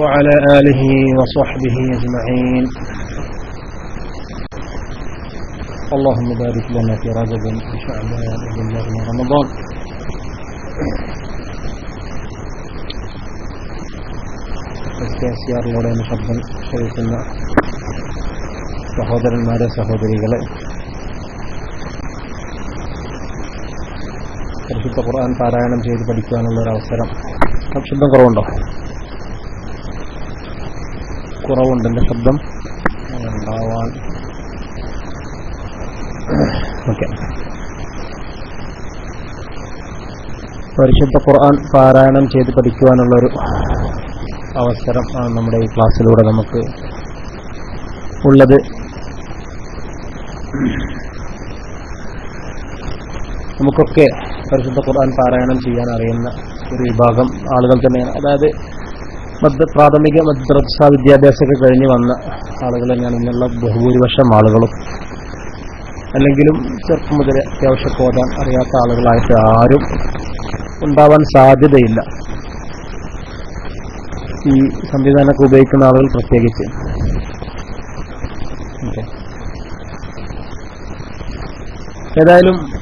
وعلى آله وصحبه أجمعين. اللهم بارك لنا في رجب وشعبان وفي رمضان. سيار مولانا شبن شريفنا سهودر المادة سهودري غلق പരിശുദ്ധ ഖുർആൻ പാരായണം ചെയ്ത് പഠിക്കാനുള്ള ഒരു അവസരം. ശബ്ദം കുറവുണ്ടോ? കുറവുണ്ട്. എന്റെ ശബ്ദം ഉണ്ടാവാൻ. ഓക്കെ. പരിശുദ്ധ ഖുർആൻ പാരായണം ചെയ്ത് പഠിക്കുവാനുള്ളൊരു അവസരം ആണ് നമ്മുടെ ഈ ക്ലാസ്സിലൂടെ നമുക്ക് ഉള്ളത്. നമുക്കൊക്കെ പരിശുദ്ധ ഖുർആൻ പാരായണം ചെയ്യാൻ അറിയുന്ന ഒരു വിഭാഗം ആളുകൾ തന്നെയാണ്. അതായത് മധ്യ പ്രാഥമിക മദ്രസ വിദ്യാഭ്യാസമൊക്കെ കഴിഞ്ഞ് വന്ന ആളുകൾ തന്നെയാണ്. ഇന്നുള്ള ബഹുഭൂരിപക്ഷം ആളുകളും. അല്ലെങ്കിലും ചെറുപ്പം മുതൽ അത്യാവശ്യം പോകാൻ അറിയാത്ത ആളുകളായിട്ട് ആരും ഉണ്ടാവാൻ സാധ്യതയില്ല. ഈ സംവിധാനമൊക്കെ ഉപയോഗിക്കുന്ന ആളുകൾ പ്രത്യേകിച്ച്. ഏതായാലും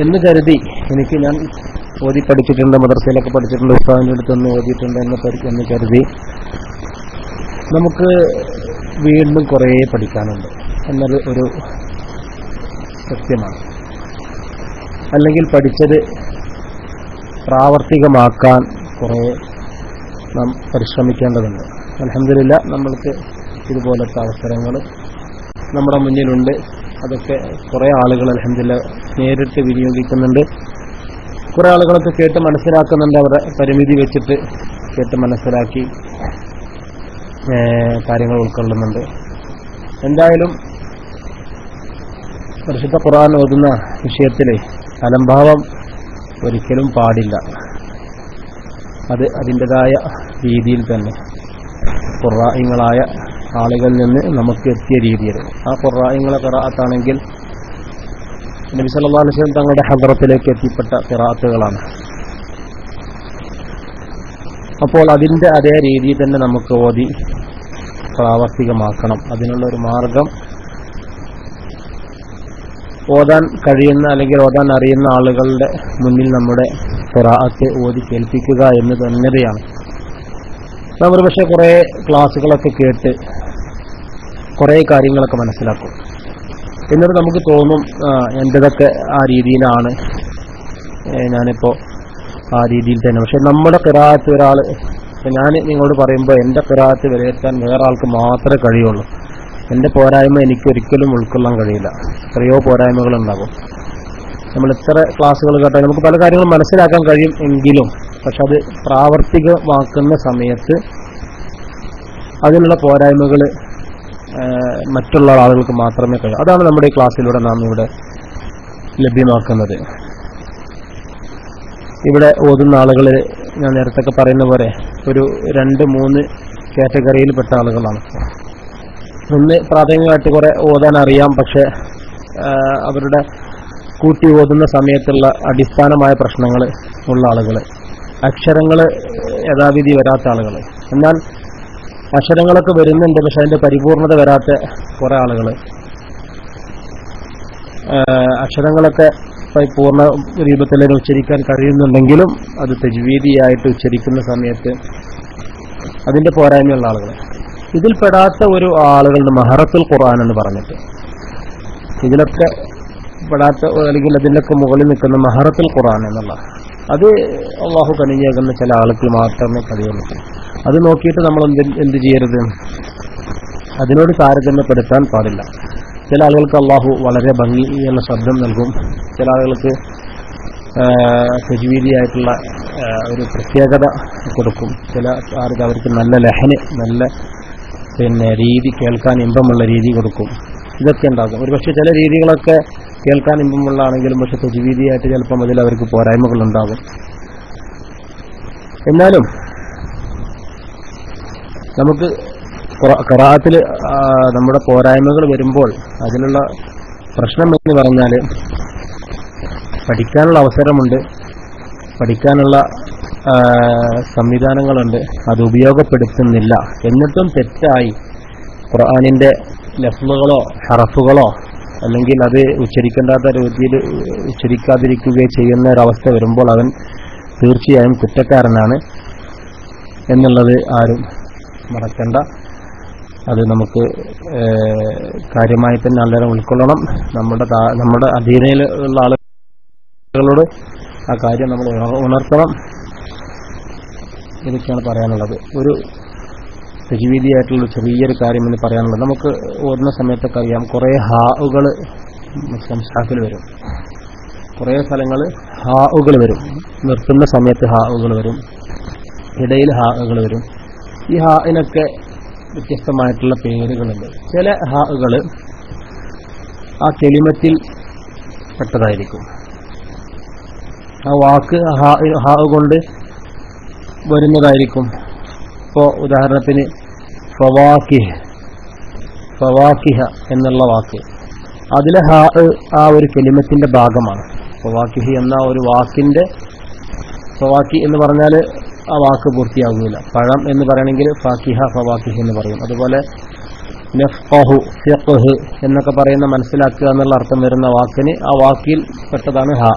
എന്ന് കരുതി എനിക്ക് ഞാൻ ഓതി പഠിച്ചിട്ടുണ്ട് മദ്രസയിലൊക്കെ പഠിച്ചിട്ടുണ്ട് ഉസ്താദിന്റെ അടുത്തൊന്ന് ഓതിയിട്ടുണ്ട് എന്ന് എന്ന് കരുതി നമുക്ക് വീണ്ടും കുറേ പഠിക്കാനുണ്ട് എന്നത് ഒരു സത്യമാണ്. അല്ലെങ്കിൽ പഠിച്ചത് പ്രാവർത്തികമാക്കാൻ കുറേ നാം പരിശ്രമിക്കേണ്ടതുണ്ട്. അലഹമില്ല നമ്മൾക്ക് ഇതുപോലത്തെ അവസരങ്ങൾ നമ്മുടെ മുന്നിലുണ്ട്. അതൊക്കെ കുറെ ആളുകൾ അലഹമില്ല നേരിട്ട് വിനിയോഗിക്കുന്നുണ്ട്. കുറെ ആളുകളൊക്കെ കേട്ട് മനസ്സിലാക്കുന്നുണ്ട്. അവരുടെ പരിമിതി വെച്ചിട്ട് കേട്ട് മനസ്സിലാക്കി കാര്യങ്ങൾ ഉൾക്കൊള്ളുന്നുണ്ട്. എന്തായാലും പരിശുദ്ധ ഖുർആൻ ഓതുന്ന വിഷയത്തിൽ അലംഭാവം ഒരിക്കലും പാടില്ല. അത് അതിന്റെതായ രീതിയിൽ തന്നെ ഖുറായിങ്ങളായ ആളുകളിൽ നിന്ന് നമുക്ക് എത്തിയ രീതിയിൽ. ആ ഖുറായിങ്ങളെ ഖിറാത്താണെങ്കിൽ നബി സല്ലല്ലാഹു അലൈഹി തങ്ങളുടെ ഹദ്റത്തിലേക്ക് എത്തിപ്പെട്ട ഖിറാത്തുകളാണ് അപ്പോൾ അതിന്റെ അതേ രീതിയിൽ തന്നെ നമുക്ക് ഓതി പ്രാവർത്തികമാക്കണം. അതിനുള്ള ഒരു മാർഗം ഓതാൻ കഴിയുന്ന അല്ലെങ്കിൽ ഓതാൻ അറിയുന്ന ആളുകളുടെ മുന്നിൽ നമ്മുടെ ഖിറാഅത്ത് ഓതി കേൾപ്പിക്കുക എന്ന് തന്നെയാണ് നമ്മൾ പക്ഷേ കുറേ ക്ലാസ്സുകളൊക്കെ കേട്ട് കുറേ കാര്യങ്ങളൊക്കെ മനസ്സിലാക്കും. എന്നിട്ട് നമുക്ക് തോന്നും എന്റെതൊക്കെ ആ രീതിയിലാണ് ഞാനിപ്പോ ആ രീതിയിൽ തന്നെ. പക്ഷെ നമ്മുടെ കിറാത്ത് ഒരാൾ ഞാൻ നിങ്ങളോട് പറയുമ്പോൾ എന്റെ കിറാത്ത് വിലയിരുത്താൻ വേറെ ആൾക്ക് മാത്രമേ കഴിയുള്ളൂ. എന്റെ പോരായ്മ എനിക്ക് ഒരിക്കലും ഉൾക്കൊള്ളാൻ കഴിയില്ല. എത്രയോ പോരായ്മകൾ ഉണ്ടാകും നമ്മൾ എത്ര ക്ലാസ്സുകൾ കേട്ടാൽ നമുക്ക് പല കാര്യങ്ങളും മനസ്സിലാക്കാൻ കഴിയും എങ്കിലും പക്ഷെ അത് പ്രാവർത്തികമാക്കുന്ന സമയത്ത് അതിനുള്ള പോരായ്മകൾ മറ്റുള്ള ആളുകൾക്ക് മാത്രമേ കഴിയൂ. അതാണ് നമ്മുടെ ഈ ക്ലാസ്സിലൂടെ നാം ഇവിടെ ലഭ്യമാക്കുന്നത്. ഇവിടെ ഓതുന്ന ആളുകൾ ഞാൻ നേരത്തെ പറയുന്ന പോലെ ഒരു രണ്ട് മൂന്ന് കാറ്റഗറിയിൽപ്പെട്ട ആളുകളാണ്. ഒന്ന് പ്രാഥമികമായിട്ട് കുറെ ഓതാൻ അറിയാം പക്ഷെ അവരുടെ കൂട്ടി ഓതുന്ന സമയത്തുള്ള അടിസ്ഥാനമായ പ്രശ്നങ്ങൾ ഉള്ള ആളുകൾ അക്ഷരങ്ങൾ യഥാവിധി വരാത്ത ആളുകൾ എന്നാൽ അക്ഷരങ്ങളൊക്കെ വരുന്നുണ്ട് പക്ഷെ അതിന്റെ പരിപൂർണത വരാത്ത കുറെ ആളുകൾ അക്ഷരങ്ങളൊക്കെ പൂർണ രൂപത്തിൽ തന്നെ ഉച്ചരിക്കാൻ കഴിയുന്നുണ്ടെങ്കിലും അത് തെജ്വീതിയായിട്ട് ഉച്ചരിക്കുന്ന സമയത്ത് അതിന്റെ പോരായ്മയുള്ള ആളുകൾ ഇതിൽപ്പെടാത്ത ഒരു ആളുകളുടെ മഹറത്തുൽ ഖുർആൻ എന്ന് പറഞ്ഞിട്ട്. ഇതിലൊക്കെ പെടാത്ത അല്ലെങ്കിൽ അതിലൊക്കെ മുകളിൽ നിൽക്കുന്ന മഹറത്തുൽ ഖുർആൻ എന്നുള്ള. അത് അള്ളാഹു കനിഞ്ഞേക്കുന്ന ചില ആളുകൾ മാത്രമേ കഴിയുള്ളൂ അത് നോക്കിയിട്ട് നമ്മൾ എന്ത് ചെയ്യരുത്? അതിനോട് താരതമ്യപ്പെടുത്താൻ പാടില്ല. ചില ആളുകൾക്ക് അള്ളാഹു വളരെ ഭംഗിയുള്ള ശബ്ദം നൽകും. ചില ആളുകൾക്ക് സജീവിയായിട്ടുള്ള ഒരു പ്രത്യേകത കൊടുക്കും. ചില ആൾക്ക് അവർക്ക് നല്ല ലഹന് നല്ല പിന്നെ രീതി കേൾക്കാൻ ഇമ്പമുള്ള രീതി കൊടുക്കും. ഇതൊക്കെ ഉണ്ടാകും. ഒരു പക്ഷേ ചില രീതികളൊക്കെ കേൾക്കാൻ ഇമ്പമുള്ളതാണെങ്കിലും പക്ഷെ തജീവിയായിട്ട് ചിലപ്പം അതിൽ അവർക്ക് പോരായ്മകൾ ഉണ്ടാകും എന്നാലും നമുക്ക് കറാത്തിൽ നമ്മുടെ പോരായ്മകൾ വരുമ്പോൾ അതിനുള്ള പ്രശ്നം എന്ന് പറഞ്ഞാൽ പഠിക്കാനുള്ള അവസരമുണ്ട്. പഠിക്കാനുള്ള സംവിധാനങ്ങളുണ്ട്. അത് ഉപയോഗപ്പെടുത്തുന്നില്ല. എന്നിട്ടും തെറ്റായി ഖുർആാനിന്റെ ലഫ്ലുകളോ ഹറഫുകളോ അല്ലെങ്കിൽ അത് ഉച്ചരിക്കേണ്ടാത്ത രീതിയിൽ ഉച്ചരിക്കാതിരിക്കുകയോ ചെയ്യുന്ന ഒരവസ്ഥ വരുമ്പോൾ അവൻ തീർച്ചയായും കുറ്റക്കാരനാണ് എന്നുള്ളത് ആരും മറക്കണ്ട. അത് നമുക്ക് കാര്യമായി തന്നെ എല്ലാവരും ഉൾക്കൊള്ളണം. നമ്മുടെ നമ്മുടെ അധീനയിലുള്ള ആളുകളോട് ആ കാര്യം നമ്മൾ ഉണർത്തണം. ഇതൊക്കെയാണ് പറയാനുള്ളത്. ഒരു തജ്വീദിയായിട്ടുള്ള ചെറിയൊരു കാര്യം എന്ന് പറയാനുള്ളത്. നമുക്ക് ഓടുന്ന സമയത്തൊക്കെ അറിയാം കുറേ ഹാവുകൾ സംസ്ഥാനത്തിൽ വരും. കുറേ സ്ഥലങ്ങൾ ഹാവുകൾ വരും. നിർത്തുന്ന സമയത്ത് ഹാവുകൾ വരും. ഇടയിൽ ഹാവുകൾ വരും. ഈ ഹാഇനൊക്കെ വ്യത്യസ്തമായിട്ടുള്ള പേരുകളുണ്ട്. ചില ഹാകൾ ആ കെളിമത്തിൽ പെട്ടതായിരിക്കും. ആ വാക്ക് ഹാ ഹാ കൊണ്ട് വരുന്നതായിരിക്കും. ഇപ്പോൾ ഉദാഹരണത്തിന് ഫവാക്കിഹ് ഫവാക്കിഹ എന്നുള്ള വാക്ക്. അതിലെ ഹാ ആ ഒരു കെലിമത്തിന്റെ ഭാഗമാണ്. ഫവാക്കിഹി എന്ന ഒരു വാക്കിന്റെ ഫവാക്കി എന്ന് പറഞ്ഞാൽ ആ വാക്ക് പൂർത്തിയാകുന്നില്ല പഴം എന്ന് പറയണമെങ്കിൽ ഫാക്കിഹ ഫവാക്കിഹ് എന്ന് പറയും. അതുപോലെ എന്നൊക്കെ പറയുന്ന മനസ്സിലാക്കുക എന്നുള്ള അർത്ഥം വരുന്ന വാക്കിന് ആ വാക്കിൽ പെട്ടതാണ് ഹാ.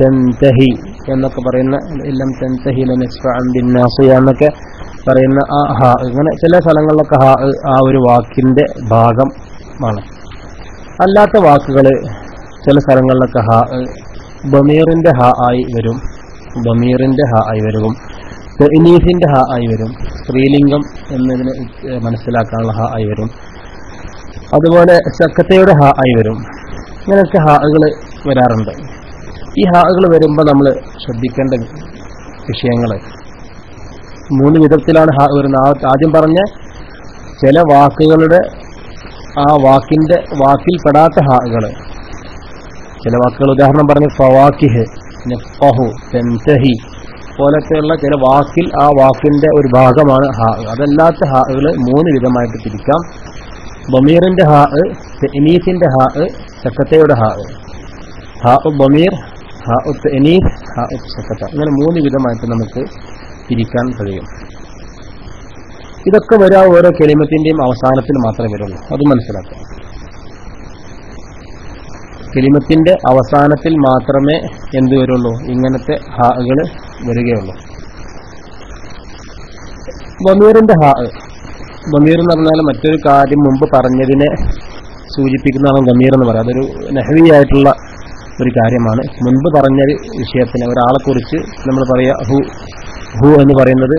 തൻതഹി എന്നൊക്കെ പറയുന്ന ഇല്ലം തൻതഹി എന്നൊക്കെ പറയുന്ന ആ ഹാ. ഇങ്ങനെ ചില സ്ഥലങ്ങളിലൊക്കെ ഹാ ആ ഒരു വാക്കിന്റെ ഭാഗം ആണ്. അല്ലാത്ത വാക്കുകൾ ചില സ്ഥലങ്ങളിലൊക്കെ ഹാ ബമീറിന്റെ ഹാ ആയി വരും. ബമീറിന്റെ ഹാ ആയി വരും. തെനീഫിന്റെ ഹാ ആയി വരും. സ്ത്രീലിംഗം എന്നതിന് മനസ്സിലാക്കാനുള്ള ഹാ ആയി വരും. അതുപോലെ ചക്കത്തയുടെ ഹാ ആയി വരും. ഇങ്ങനെയൊക്കെ ഹാകൾ വരാറുണ്ട്. ഈ ഹാകൾ വരുമ്പോൾ നമ്മൾ ശ്രദ്ധിക്കേണ്ട വിഷയങ്ങൾ മൂന്ന് വിധത്തിലാണ് ഹാ വരുന്നത്. ആദ്യം പറഞ്ഞ ചില വാക്കുകളുടെ ആ വാക്കിന്റെ വാക്കിൽ പെടാത്ത ഹാകൾ ചില വാക്കുകൾ ഉദാഹരണം പറഞ്ഞു ഫവാക്കിഹ് പോലത്തെയുള്ള ചില വാക്കിൽ ആ വാക്കിന്റെ ഒരു ഭാഗമാണ് ഹാ. അതല്ലാത്ത ഹാകൾ മൂന്ന് വിധമായിട്ട് തിരിക്കാം. ബമീറിന്റെ ഹാ തെനീസിന്റെ ഹാ ചക്കത്തയുടെ ഹാ. ഹാ ബമീർ ഹാ തെനീസ് ഹാ ചക്കത്ത ഇങ്ങനെ മൂന്ന് വിധമായിട്ട് നമുക്ക് തിരിക്കാൻ കഴിയും. ഇതൊക്കെ വരാ ഓരോ കെളിമത്തിന്റെയും അവസാനത്തിൽ മാത്രമേ വരുള്ളൂ. അത് മനസ്സിലാക്കുക കെലിമത്തിന്റെ അവസാനത്തിൽ മാത്രമേ എന്ത് വരുള്ളൂ? ഇങ്ങനത്തെ ഹാകൾ വരികയുള്ളൂ. ബമീറിന്റെ ഹാ ബമീർ എന്ന് പറഞ്ഞാൽ മറ്റൊരു കാര്യം മുമ്പ് പറഞ്ഞതിനെ സൂചിപ്പിക്കുന്നതാണ് ഗമീർ എന്ന് പറയുന്നത്. അതൊരു നെഹവിയായിട്ടുള്ള ഒരു കാര്യമാണ്. മുൻപ് പറഞ്ഞ വിഷയത്തിന് ഒരാളെ കുറിച്ച് നമ്മൾ പറയുക ഹു ഹു എന്ന് പറയുന്നത്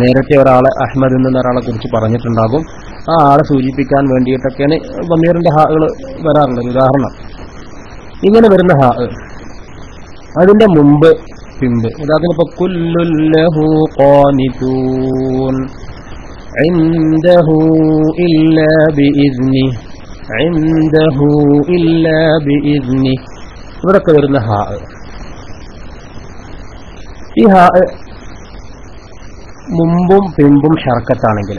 നേരത്തെ ഒരാളെ അഹ്മദ് എന്ന ഒരാളെ കുറിച്ച് പറഞ്ഞിട്ടുണ്ടാകും. ആ ആളെ സൂചിപ്പിക്കാൻ വേണ്ടിയിട്ടൊക്കെയാണ് ബമീറിന്റെ ഹാകൾ വരാറുള്ളത് ഒരു ഉദാഹരണം ഇങ്ങനെ വരുന്ന ഹാ അതിന്റെ മുമ്പ് പിമ്പ് ഉദാഹരണത്തിനിപ്പോ കുല്ലുല്ലഹു ഖാനിതൂൻ عنده إلا بإذنه عنده إلا بإذنه ഇവിടൊക്കെ വരുന്ന ഹാ ഈ ഹാ മുമ്പും പിമ്പും ഷർക്കത്താണെങ്കിൽ.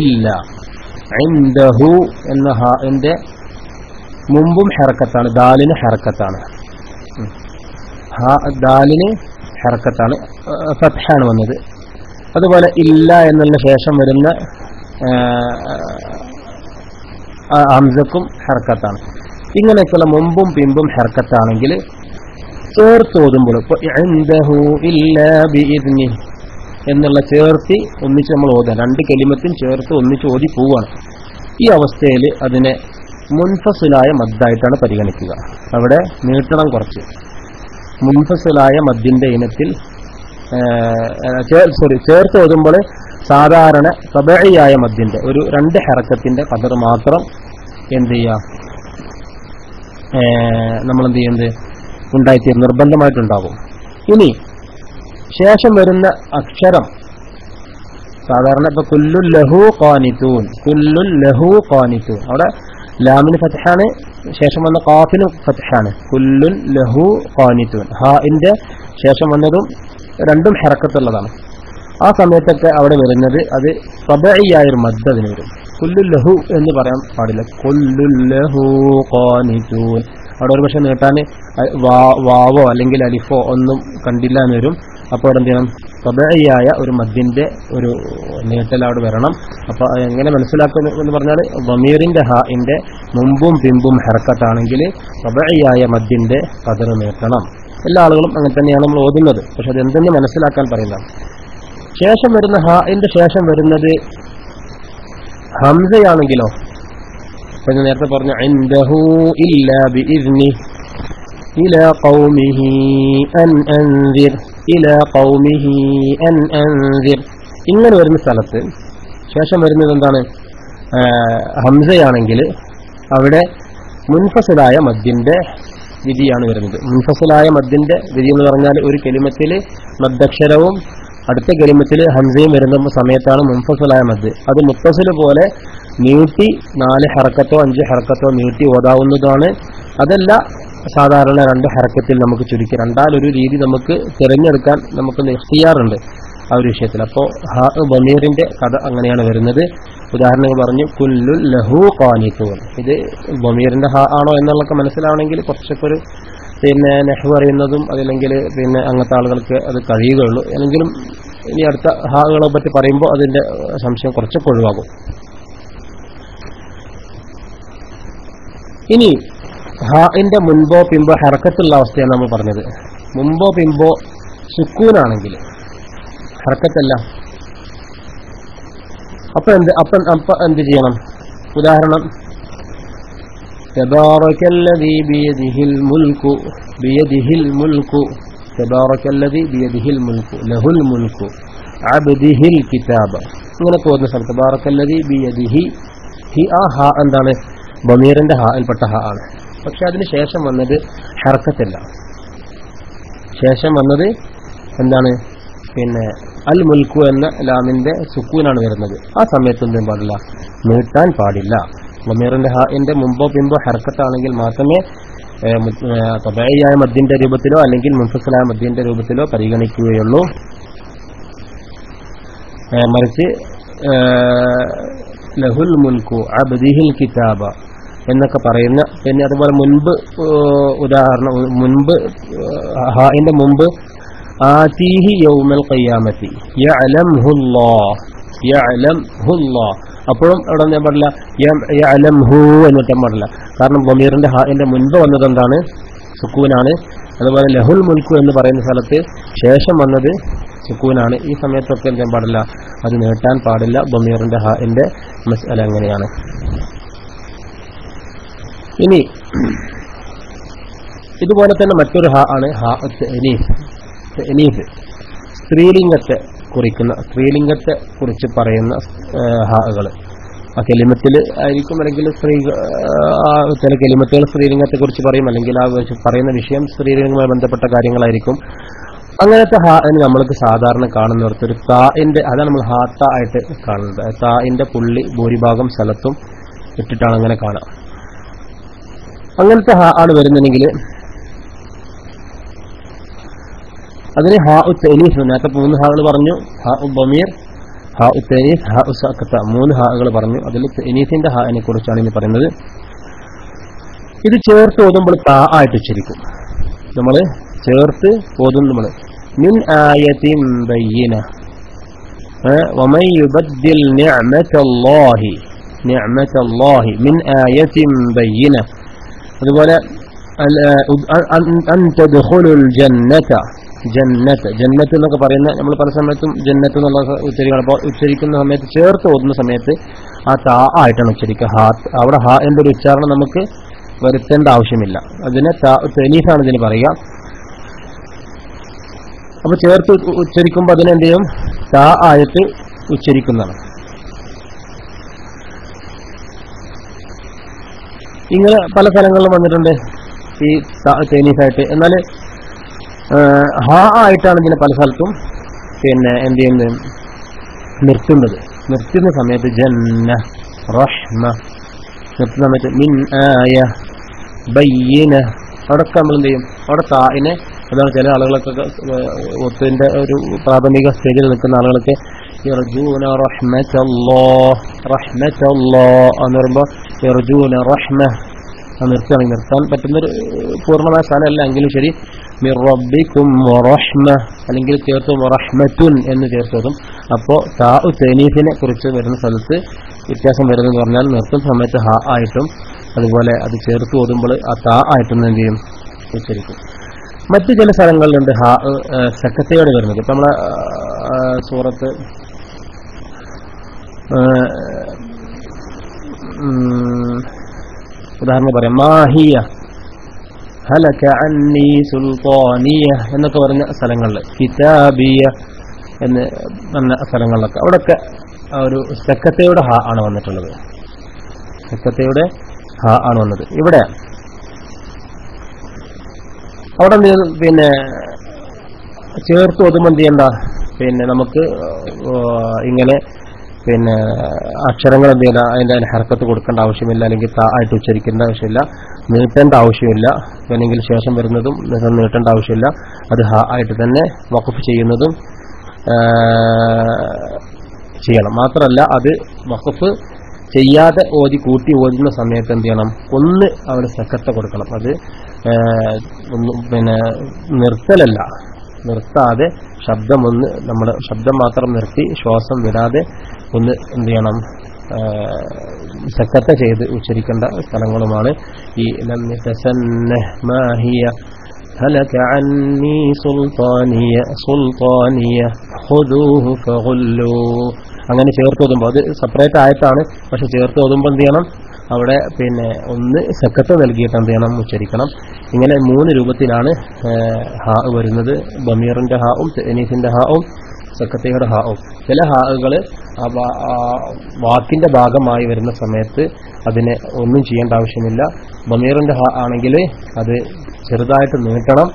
ഇല്ല. ഐന്ദഹു എന്ന ഹാന്റെ മുമ്പും ഹെറക്കത്താണ് ദാലിന് ഹെറക്കത്താണ് ദാലിന് ഹെറക്കത്താണ് ഫത്ഹാണ് വന്നത്. അതുപോലെ ഇല്ല എന്നതിന് ശേഷം വരുന്ന ഹംസക്കും ഹെറക്കത്താണ് ഇങ്ങനെയൊക്കെയുള്ള മുമ്പും പിമ്പും ഹെർക്കത്താണെങ്കിൽ ചേർത്ത് ഓതുമ്പോൾ എന്നുള്ള ചേർത്തി ഒന്നിച്ച് നമ്മൾ ഓതുക രണ്ട് കെലിമത്തും ചേർത്ത് ഒന്നിച്ച് ഓതി പോവുകയാണ് ഈ അവസ്ഥയിൽ അതിനെ മുൻഫസിലായ മദ്ദായിട്ടാണ് പരിഗണിക്കുക. അവിടെ നീട്ടണം കുറച്ച്. മുൻഫസിലായ മദ്ദിന്റെ ഇനത്തിൽ സോറി ചേർത്ത് ഓതുമ്പോൾ സാധാരണ തബഴിയായ മദ്ദിന്റെ ഒരു രണ്ട് ഹറക്കത്തിന്റെ പദർ മാത്രം എന്ത് ചെയ്യാം നമ്മൾ എന്ത് ചെയ്യുന്നത്? ഉണ്ടായിത്തീരും നിർബന്ധമായിട്ടുണ്ടാകും ഇനി ശേഷം വരുന്ന അക്ഷരം. സാധാരണ ഇപ്പൊ കുല്ലു ലഹു കാനിത്തൂൻ കുല്ലു ലഹു കാനിത്തൂൻ അവിടെ ലാമിന് ഫത്ഹാണ് ശേഷം വന്ന കാഫിന് ഫത്ഹാണ്. കുല്ലുൻ ലഹു ഖാനിത്തൂൻ ഹാഇന്റെ ശേഷം വന്നതും രണ്ടും ഹെറക്കത്തുള്ളതാണ്. ആ സമയത്തൊക്കെ അവിടെ വരുന്നത് അത് തബഴിയായൊരു മദ് അതിന് വരും. ലഹു എന്ന് പറയാൻ പാടില്ല. ലഹു ഖാനിതൂൻ. അവിടെ ഒരു പക്ഷെ നീട്ടാൻ വാവോ അല്ലെങ്കിൽ അലിഫോ ഒന്നും കണ്ടില്ല എന്ന് വരും. അപ്പോൾ അവിടെ എന്ത് ചെയ്യണം? സ്വതയായ ഒരു മദ്യന്റെ ഒരു നീട്ടൽ അവിടെ വരണം. അപ്പൊ എങ്ങനെ മനസ്സിലാക്കുന്നു എന്ന് പറഞ്ഞാൽ വമീറിന്റെ ഹാഇന്റെ മുമ്പും പിമ്പും ഹെറക്കത്താണെങ്കിൽ സ്വതയായ മദ്യന്റെ കതറ് നീട്ടണം. എല്ലാ ആളുകളും അങ്ങനെ തന്നെയാണ് നമ്മൾ ഓതുന്നത്. പക്ഷെ അത് എന്തെന്ന് മനസ്സിലാക്കാൻ പറയുന്ന? ശേഷം വരുന്ന ഹാഇന്റെ ശേഷം വരുന്നത് ഹംസയാണെങ്കിലോ അപ്പൊ ഞാൻ നേരത്തെ പറഞ്ഞു ഇൻദഹു ഇല്ല ബിഇസ്നി إلى قومه أن أنذر إلى قومه أن ഇങ്ങനെ വരുന്ന സ്ഥലത്ത് ശേഷം വരുന്നത് എന്താണ്? ഹംസയാണെങ്കിൽ അവിടെ മുൻഫസലായ മദ്യന്റെ വിധിയാണ് വരുന്നത്. മുൻഫസലായ മദ്യന്റെ വിധി എന്ന് പറഞ്ഞാൽ ഒരു കെലിമത്തിൽ മദ്ദക്ഷരവും അടുത്ത കെലിമത്തിൽ ഹംസയും വരുന്ന സമയത്താണ് മുൻഫസലായ മദ് അത് മുത്തസിൽ പോലെ നീട്ടി നാല് ഹറക്കത്തോ അഞ്ച് ഹറക്കത്തോ നീട്ടി ഓതാവുന്നതാണ്. അതല്ല സാധാരണ രണ്ട് ഹറക്കത്തിൽ നമുക്ക് ചുരുക്കി രണ്ടാലൊരു രീതി നമുക്ക് തിരഞ്ഞെടുക്കാൻ നമുക്ക് നിർത്തിയാറുണ്ട് ആ ഒരു വിഷയത്തിൽ. അപ്പോൾ ഹാ ബമീറിന്റെ കഥ അങ്ങനെയാണ് വരുന്നത്. ഉദാഹരണങ്ങൾ പറഞ്ഞു കുല്ലു ലഹു ഖാനിത്തൂൻ ഇത് ബമീറിന്റെ ഹാ ആണോ എന്നുള്ളതൊക്കെ മനസ്സിലാവണമെങ്കിൽ കുറച്ചൊക്കെ ഒരു പിന്നെ നെഹ്വ് അറിയുന്നതും അതല്ലെങ്കിൽ പിന്നെ അങ്ങനത്തെ ആളുകൾക്ക് അത് കഴിയുകയുള്ളൂ. എങ്കിലും ഇനി അടുത്ത ഹാകളെ പറ്റി പറയുമ്പോൾ അതിന്റെ സംശയം കുറച്ചൊക്കെ ഒഴിവാകും. ഇനി ഹാഇന്റെ മുൻപോ പിമ്പോ ഹറക്കത്തുള്ള അവസ്ഥയാണ് നമ്മൾ പറഞ്ഞത് മുമ്പോ പിമ്പോ സുക്കൂനാണെങ്കിൽ ഹറക്കത്തല്ല അപ്പൊ എന്ത് അപ്പം അപ്പൊ എന്ത് ചെയ്യണം ഉദാഹരണം تبارك الذي بيده الملك بيده الملك تبارك الذي بيده الملك له الملك عبده الكتاب ഇങ്ങനെ പോകുന്ന സ്ഥലം تبارك الذي بيده ഹി ആ ഹ എന്താണ് ബമീറിന്റെ ഹാൽപ്പെട്ട ഹാ ആണ്. പക്ഷെ അതിന് ശേഷം വന്നത് ഹർക്കത്തില്ല. ശേഷം വന്നത് എന്താണ്? പിന്നെ അൽ മുൽക്കു എന്ന ലാമിന്റെ സുക്കൂനാണ് വരുന്നത്. ആ സമയത്ത് എന്തും പാടില്ല. നീട്ടാൻ പാടില്ല. ബമീറിന്റെ ഹാന്റെ മുമ്പോ പിമ്പോ ഹർക്കത്താണെങ്കിൽ മാത്രമേ തബായിയായ മദ്യന്റെ രൂപത്തിലോ അല്ലെങ്കിൽ മുൻഫസലായ മദ്യന്റെ രൂപത്തിലോ പരിഗണിക്കുകയുള്ളൂ. മറിച്ച് ലഹുൽ മുൽക്കു അബ്ദിഹിൽ കിതാബ. എന്നൊക്കെ പറയുന്ന പിന്നെ അതുപോലെ മുൻപ് ഉദാഹരണം മുൻപ് ഹാഇന്റെ മുമ്പ് ആതീഹി യൗമൽ കയ്യാമത്തി അപ്പോഴും അവിടെ ഞാൻ പാടില്ല യഅലംഹു എന്ന് വെച്ചാൽ പാടില്ല കാരണം ബമീറിന്റെ ഹാഇന്റെ മുൻപ് വന്നത് എന്താണ്? സുക്കൂനാണ്. അതുപോലെ ലഹുൽ മുൽക്കു എന്ന് പറയുന്ന സ്ഥലത്ത് ശേഷം വന്നത് സുക്കൂനാണ്. ഈ സമയത്തൊക്കെ ഞാൻ പാടില്ല അത് നീട്ടാൻ പാടില്ല. ബമീറിന്റെ ഹാഇന്റെ മസ്അല അങ്ങനെയാണ്. ഇനി ഇതുപോലെ തന്നെ മറ്റൊരു ഹാ ആണ്. ഹാ സ്ത്രീലിംഗത്തെ കുറിക്കുന്ന സ്ത്രീലിംഗത്തെ കുറിച്ച് പറയുന്ന ഹാകൾ ആ കെലിമത്തിൽ ആയിരിക്കും അല്ലെങ്കിൽ സ്ത്രീ ചില കെലിമത്തുകൾ സ്ത്രീലിംഗത്തെ കുറിച്ച് പറയും. അല്ലെങ്കിൽ ആ പറയുന്ന വിഷയം സ്ത്രീലിംഗവുമായി ബന്ധപ്പെട്ട കാര്യങ്ങളായിരിക്കും. അങ്ങനത്തെ ഹാ എന്ന് നമ്മൾക്ക് സാധാരണ കാണുന്നിടത്ത് ഒരു താഇന്റെ അതാണ് നമ്മൾ ഹാത്ത ആയിട്ട് കാണുന്നത്. താഇന്റെ പുള്ളി ഭൂരിഭാഗം സ്ഥലത്തും ഇട്ടിട്ടാണ് അങ്ങനെ കാണുക. അങ്ങനത്തെ ഹാ ആണ് വരുന്നുണ്ടെങ്കിൽ അതിന് ഹാ ഉ തനീഫ് നേരത്തെ മൂന്ന് ഹാകൾ പറഞ്ഞു ഹാ ഉ ബമീർ ഹാ ഉ തനീഫ് ഹാ ഉ സക്കത്ത മൂന്ന് ഹാകൾ പറഞ്ഞു അതിൽ തനീഫിന്റെ ഹാനെ കുറിച്ചാണ് ഇനി പറയുന്നത് ഇത് ചേർത്ത് ഓതുമ്പോൾ താ ആയിട്ട് ഉച്ചരിക്കും നമ്മൾ ചേർത്ത് ഓതും നമ്മൾ മിൻ ആയത്തിൻ ബയ്യന ومن يبدل نعمة الله نعمة الله من آية بينة അതുപോലെ ജന്നത്ത ജന്നത്ത് ജന്നത്ത് എന്നൊക്കെ പറയുന്ന നമ്മൾ പല സമയത്തും ജന്നത്ത് എന്നുള്ള ഉച്ചരിക്കണം അപ്പോൾ ഉച്ചരിക്കുന്ന സമയത്ത് ചേർത്ത് ഓതുന്ന സമയത്ത് ആ താ ആയിട്ടാണ് ഉച്ചരിക്കുക. ഹാ അവിടെ ഹാ എന്റെ ഒരു ഉച്ചാരണം നമുക്ക് വരുത്തേണ്ട ആവശ്യമില്ല. അതിനെ തെലീസാണ് ഇതിന് പറയുക. അപ്പൊ ചേർത്ത് ഉച്ചരിക്കുമ്പോൾ അതിനെന്ത് ചെയ്യും? താ ആയിട്ട് ഉച്ചരിക്കുന്നതാണ്. ഇങ്ങനെ പല സ്ഥലങ്ങളിലും വന്നിട്ടുണ്ട് ഈ തേനീസായിട്ട് എന്നാൽ ഹാ ആയിട്ടാണ് ഇതിനെ പല സ്ഥലത്തും പിന്നെ എന്ത് ചെയ്യുന്നത്? നിർത്തുന്നത്. നിർത്തുന്ന സമയത്ത് ജന്ന റഹ്മ നിർത്തുന്ന സമയത്ത് മിൻ ആയ ബയ്യന. അവിടെയൊക്കെ നമ്മൾ എന്ത് ചെയ്യും? അവിടെ തായിനെ അതാണ് ചില ആളുകളൊക്കെ ഒത്തിന്റെ ഒരു പ്രാഥമിക സ്റ്റേജിൽ നിൽക്കുന്ന ആളുകളൊക്കെ എന്ന് പറയുമ്പോൾ യർജൂന റഹ്മ നിർത്തുകയാണെങ്കിൽ നിർത്താൻ പറ്റുന്നൊരു പൂർണമായ സ്ഥാനമല്ല. എങ്കിലും ശരി മിർ റബ്ബിക്കും റഹ്മ അല്ലെങ്കിൽ ചേർത്ത് റഹ്മത്തുൻ എന്ന് ചേർത്തതും. അപ്പോൾ താ തേനീഫിനെ കുറിച്ച് വരുന്ന സ്ഥലത്ത് വ്യത്യാസം വരുന്നതെന്ന് പറഞ്ഞാൽ നിർത്തും സമയത്ത് ഹ ആയിട്ടും അതുപോലെ അത് ചേർത്ത് ഓതുമ്പോൾ ആ താ ആയിട്ടും എന്ത് ചെയ്യും? ഉച്ചരിക്കും. മറ്റു ചില സ്ഥലങ്ങളിലുണ്ട് ഹ സക്കത്തയോടെ വരുന്നത്. ഇപ്പം നമ്മളെ സൂറത്ത് ഉദാഹരണം പറയാം മാഹിയ ഹലക അന്നി സുൽത്താനിയ എന്നൊക്കെ പറഞ്ഞ സ്ഥലങ്ങളിൽ കിതാബിയ എന്ന് പറഞ്ഞ സ്ഥലങ്ങളിലൊക്കെ. അവിടെയൊക്കെ ഒരു സെക്കത്തയുടെ ഹാ ആണ് വന്നിട്ടുള്ളത്. സെക്കത്തയുടെ ഹാ ആണ് വന്നത്. ഇവിടെ അവിടെ പിന്നെ ചേർത്ത് ഒതുമ്പോൾ എന്ത് ചെയ്യണ്ട? പിന്നെ നമുക്ക് ഇങ്ങനെ പിന്നെ അക്ഷരങ്ങൾ എന്ത് ചെയ്യണ്ട അതിന്റെ അതിന് ഹർക്കത്ത് കൊടുക്കേണ്ട ആവശ്യമില്ല അല്ലെങ്കിൽ താ ആയിട്ട് ഉച്ചരിക്കേണ്ട ആവശ്യമില്ല. നീട്ടേണ്ട ആവശ്യമില്ല. അല്ലെങ്കിൽ ശേഷം വരുന്നതും നീട്ടേണ്ട ആവശ്യമില്ല. അത് ഹ ആയിട്ട് തന്നെ വഖഫ് ചെയ്യുന്നതും ചെയ്യണം. മാത്രമല്ല അത് വഖഫ് ചെയ്യാതെ ഓതി കൂട്ടി ഓതുന്ന സമയത്ത് എന്ത് ചെയ്യണം? ഒന്ന് അവിടെ സക്കത്ത കൊടുക്കണം. അത് പിന്നെ നിർത്തലല്ല. നിർത്താതെ ശബ്ദമൊന്ന് നമ്മുടെ ശബ്ദം മാത്രം നിർത്തി ശ്വാസം വിടാതെ ഒന്ന് എന്ത് ചെയ്യണം ആ, സക്കത്ത ചെയ്ത് ഉച്ചരിക്കേണ്ട സ്ഥലങ്ങളുമാണ് ഈ ലം യതസന്നഹ് മാ ഹിയ هلك عني سلطانية سلطانية خذوه فغلوه അങ്ങനെ ചേർത്ത് ഓതുമ്പോൾ അത് സെപ്പറേറ്റ് ആയിട്ടാണ് പക്ഷെ ചേർത്ത് ഓതുമ്പോൾ എന്ത് ചെയ്യണം അവിടെ പിന്നെ ഒന്ന് സെക്കത്ത് നൽകിയിട്ട് എന്ത് ചെയ്യണം? ഉച്ചരിക്കണം. ഇങ്ങനെ മൂന്ന് രൂപത്തിലാണ് ഹാ വരുന്നത്. ബമീറിന്റെ ഹാവും തെനീസിന്റെ ഹാവും സക്കത്തയുടെ ഹാവും. ചില ഹാകൾ വാക്കിന്റെ ഭാഗമായി വരുന്ന സമയത്ത് അതിനെ ഒന്നും ചെയ്യേണ്ട ആവശ്യമില്ല. ബമീറിന്റെ ഹാ ആണെങ്കിൽ അത് ചെറുതായിട്ട് നീട്ടണം.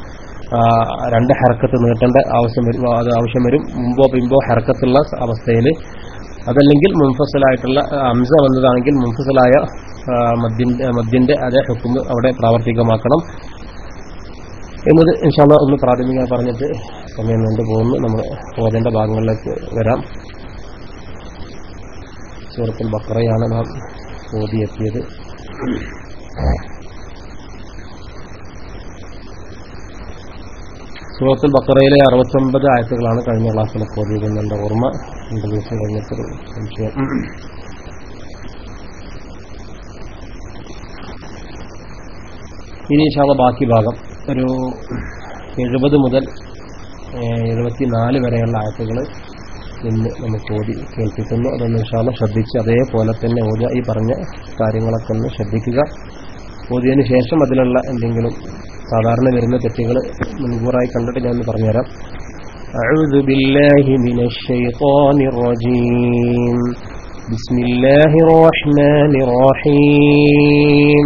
രണ്ട് ഹർക്കത്ത് നീട്ടേണ്ട ആവശ്യം വരും അത് ആവശ്യം വരും. മുമ്പോ പിമ്പോ ഹർക്കത്തുള്ള അവസ്ഥയിൽ അതല്ലെങ്കിൽ മുൻഫസലായിട്ടുള്ള അംസ വന്നതാണെങ്കിൽ മുൻഫസലായ മദ്യന്റെ അതേ ഹുക്കും അവിടെ പ്രാവർത്തികമാക്കണം എന്നത് ഇൻഷാല്ല ഒന്ന് പ്രാഥമികമായി പറഞ്ഞിട്ട് സമയം നീണ്ടു പോകുന്നു. നമ്മൾ ഓതേണ്ട ഭാഗങ്ങളിലേക്ക് വരാം. സൂറത്തുൽ ബക്കറയാണ് നാം ഓതിയെത്തിയത്. സൂറത്തുൽ ബക്കറയിലെ അറുപത്തൊമ്പത് ആയത്തുകളാണ് കഴിഞ്ഞ ക്ലാസ്സിൽ ഓതിയത് എന്റെ ഓർമ്മ. സംശയം ഇനി ഇൻഷാല്ല ബാക്കി ഭാഗം. ഒരു എഴുപത് മുതൽ എഴുപത്തിനാല് വരെയുള്ള ആയത്തുകൾ ഇന്ന് നമുക്ക് ഓതി കേൾപ്പിക്കുന്നു. അതൊന്ന് ഇൻഷാല്ല ശ്രദ്ധിച്ച് അതേപോലെ തന്നെ ഓരോ ഈ പറഞ്ഞ കാര്യങ്ങളൊക്കെ ഒന്ന് ശ്രദ്ധിക്കുക. ഓതിയതിന് ശേഷം അതിലുള്ള എന്തെങ്കിലും സാധാരണ വരുന്ന തെറ്റുകൾ മുൻകൂറായി കണ്ടിട്ട് ഞാൻ പറഞ്ഞുതരാം. أعوذ بالله من الشيطان الرجيم. بسم الله الرحمن الرحيم.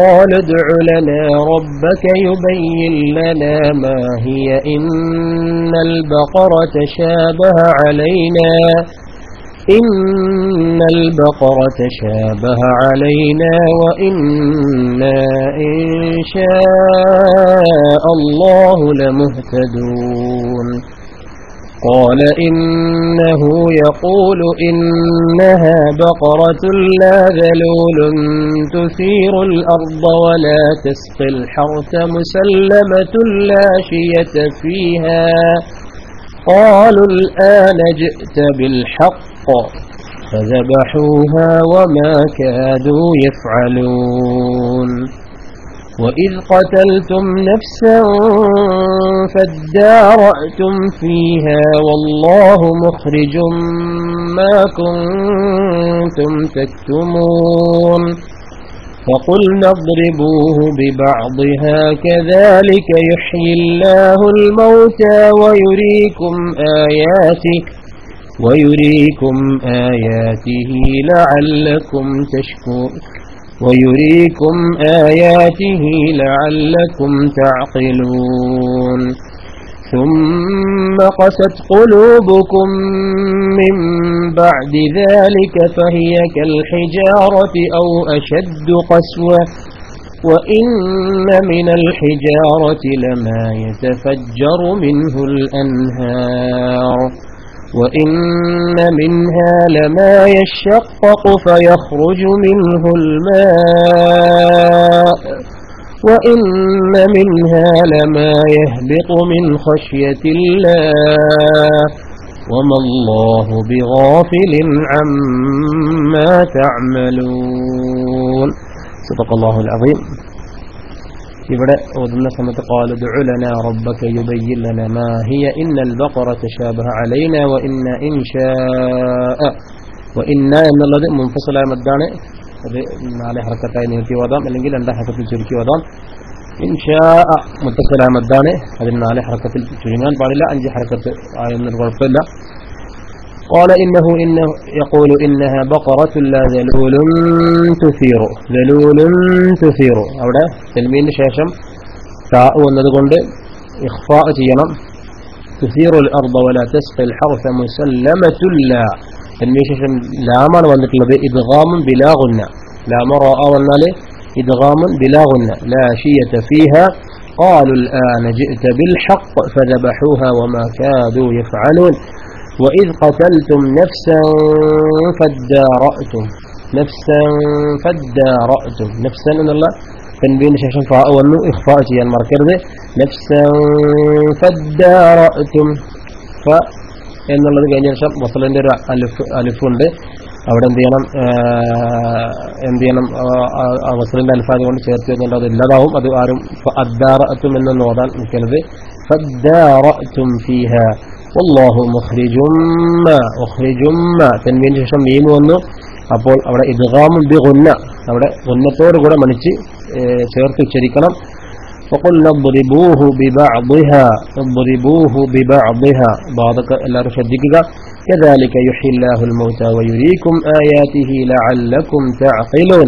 قال ادع لنا ربك يبين لنا ما هي. إن البقرة شابه علينا. إن البقرة شابه علينا وإنا إن شاء الله لمهتدون. قال إنه يقول إنها بقرة لا ذلول تثير الأرض ولا تسقي الحرث مسلمة لا شية فيها. قالوا الآن جئت بالحق فذبحوها وما كادوا يفعلون. وإذ قتلتم نفسا فادارأتم فيها والله مخرج ما كنتم تكتمون. فقلنا اضربوه ببعضها كذلك يحيي الله الموتى ويريكم آياته ويريكم آياته لعلكم تشكرون. ويريكم آياته لعلكم تعقلون. ثم قست قلوبكم من بعد ذلك فهي كالحجارة أو أشد قسوة. وإن من الحجارة لما يتفجر منه الأنهار. وإن منها لما يشقق فيخرج منه الماء وإن منها لما يهبط من خشية الله وما الله بغافل عما تعملون صدق الله العظيم. ഇവിടെ ഓതുന്ന സമയത്ത് قال ادع لنا ربك يبين لنا ما هي إن البقرة تشابه علينا وإن إن شاء وإن എന്നുള്ളത് മുൻഫസലായ മദ്ദാണ് അത് നാല് ഹർക്കത്തായി നീട്ടി ഓതാം അല്ലെങ്കിൽ രണ്ട് ഹർക്കത്തിൽ ചുരുക്കി ഓതാം ഇൻഷാ മുത്തസലായ മദ്ദാണ് അതിന് നാല് ഹർക്കത്തിൽ ചുരുങ്ങാൻ പാടില്ല അഞ്ച് ഹർക്കത്ത് ആയെന്നൊരു കുഴപ്പമില്ല قال إنه إنه يقول إنها بقرة لا ذلول تثير ذلول تثير അവിടെ തെൽമീന് ശേഷം താ വന്നതുകൊണ്ട് ഇഖ്ഫാ ചെയ്യണം تثير الأرض ولا تسقي الحرث مسلمة لا തെൽമീന് ശേഷം ലാമാണ് വന്നിട്ടുള്ളത് ഇദ്ഗാമും ബിലാഗുന്ന ലാമ റാ വന്നാൽ إدغام بلا غنة لا شية فيها قالوا الآن جئت بالحق فذبحوها وما كادوا يفعلون وإذ قتلتم نفسا فادارأتم نفسا فادارأتم نفسا أن الله تنبين شاشا فاء ونو إخفاء جيان مركز نفسا فادارأتم ف എന്നുള്ളത് കഴിഞ്ഞ ശേഷം വസലിന്റെ ഒരു അലിഫ് അലിഫുണ്ട് അവിടെ എന്ത് ചെയ്യണം എന്ത് ചെയ്യണം വസലിന്റെ അൽഫാദ് കൊണ്ട് ചേർത്ത് വരുന്നുണ്ട് അത് ഇല്ലാതാവും അത് ആരും അദ്ദാറത്തും എന്നൊന്ന് ഓതാൻ നിൽക്കരുത് ഫദ്ദാറത്തും ഫീഹ വല്ലാഹു മുഖ്രിജും മുഖ്രിജും തെൻവീന് ശേഷം മീം വന്നു അപ്പോൾ അവിടെ ഇദ്ഗാമും ബി ഗുന്ന അവിടെ ഗുന്നത്തോട് കൂടെ മണിച്ച് ചേർത്ത് ഉച്ചരിക്കണം وقلنا اضربوه ببعضها اضربوه ببعضها بعضك എല്ലാവരും ശ്രദ്ധിക്കുക كذلك يحيي الله الموتى ويريكم آياته لعلكم تعقلون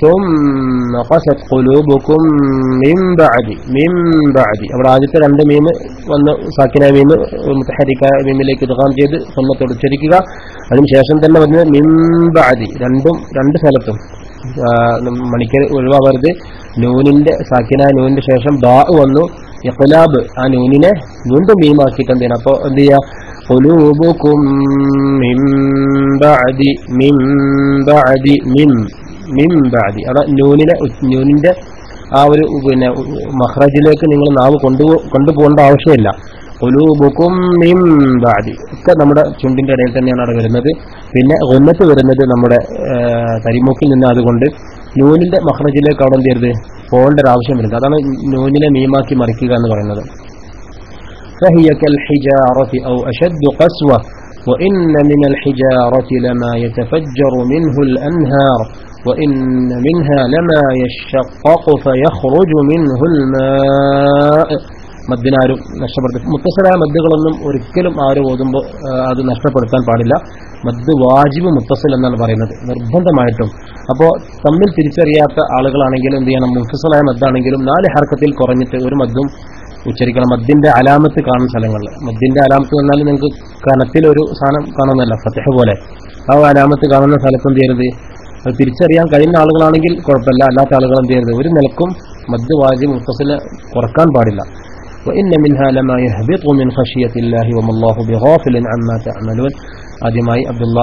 ثم قست قلوبكم من بعد من بعد അവിടെ ആദ്യത്തെ രണ്ട് മീം വന്ന് സാക്കിന മീം മുത്തഹരിക്ക മീമിലേക്ക് ഇദ്ഗാം ചെയ്ത് സ്വന്തത്തോട് ഉച്ചരിക്കുക അതിനുശേഷം തന്നെ വന്ന് മിൻ ബാദി രണ്ടും രണ്ട് സ്ഥലത്തും മണിക്കർ ഒഴിവാകരുത് നൂനിന്റെ സാക്കിന നൂനിന്റെ ശേഷം ദാ വന്നു ഇഖ്ലാബ് ആ നൂനിനെ വീണ്ടും മീമാക്കിയിട്ട് എന്ത് ചെയ്യണം അപ്പൊ എന്ത് ചെയ്യാ قلوبكم من بعد من بعد من من بعد അതാ നൂനിനെ നൂനിന്റെ ആ ഒരു പിന്നെ മഹ്റജിലേക്ക് നിങ്ങൾ നാവ് കൊണ്ടു കൊണ്ടുപോകേണ്ട ആവശ്യമില്ല ഒലൂബുക്കും മിം ബാദി ഒക്കെ നമ്മുടെ ചുണ്ടിന്റെ ഇടയിൽ തന്നെയാണ് അവിടെ വരുന്നത് പിന്നെ ഒന്നത്ത് വരുന്നത് നമ്മുടെ തരിമൂക്കിൽ നിന്ന് അതുകൊണ്ട് നൂനിന്റെ മഹ്റജിലേക്ക് അവിടെ എന്ത് ചെയ്യരുത് പോകേണ്ട ഒരു ആവശ്യം വരുന്നത് അതാണ് നൂനിനെ മീമാക്കി മറിക്കുക എന്ന് പറയുന്നത് فهي كالحجارة أو أشد قسوة وإن من الحجارة لما يتفجر منه الأنهار وإن منها لما يشقق فيخرج منه الماء മദ്ദിനാരും നഷ്ടപ്പെടുത്തി മുത്തസലായ മദ്ദുകളൊന്നും ഒരിക്കലും ആരും ഓതുമ്പോൾ അത് നഷ്ടപ്പെടുത്താൻ പാടില്ല മദ് വാജിബ് മുത്തസൽ എന്നാണ് പറയുന്നത് നിർബന്ധമായിട്ടും അപ്പോൾ തമ്മിൽ തിരിച്ചറിയാത്ത ആളുകളാണെങ്കിലും എന്ത് ചെയ്യണം മുത്തസലായ മദ്ദാണെങ്കിലും നാല് ഹർക്കത്തിൽ കുറഞ്ഞിട്ട് ഒരു മദ്ദും ഉച്ചരിക്കണം മദ്ദിന്റെ അലാമത്ത് കാണുന്ന സ്ഥലങ്ങളിൽ മദ്ദിന്റെ അലാമത്ത് വന്നാൽ നിങ്ങൾക്ക് കനത്തിലൊരു സാധനം കാണുന്നല്ല ഫത്തഹ പോലെ ആ അലാമത്ത് കാണുന്ന സ്ഥലത്ത് എന്ത് ചെയ്യരുത് അത് തിരിച്ചറിയാൻ കഴിയുന്ന ആളുകളാണെങ്കിൽ കുഴപ്പമില്ല അല്ലാത്ത ആളുകൾ എന്ത് ചെയ്യരുത് ഒരു നിലക്കും മദ്യവാജി മുത്തസില് കുറക്കാൻ പാടില്ല ആദ്യമായി അബ്ദുള്ള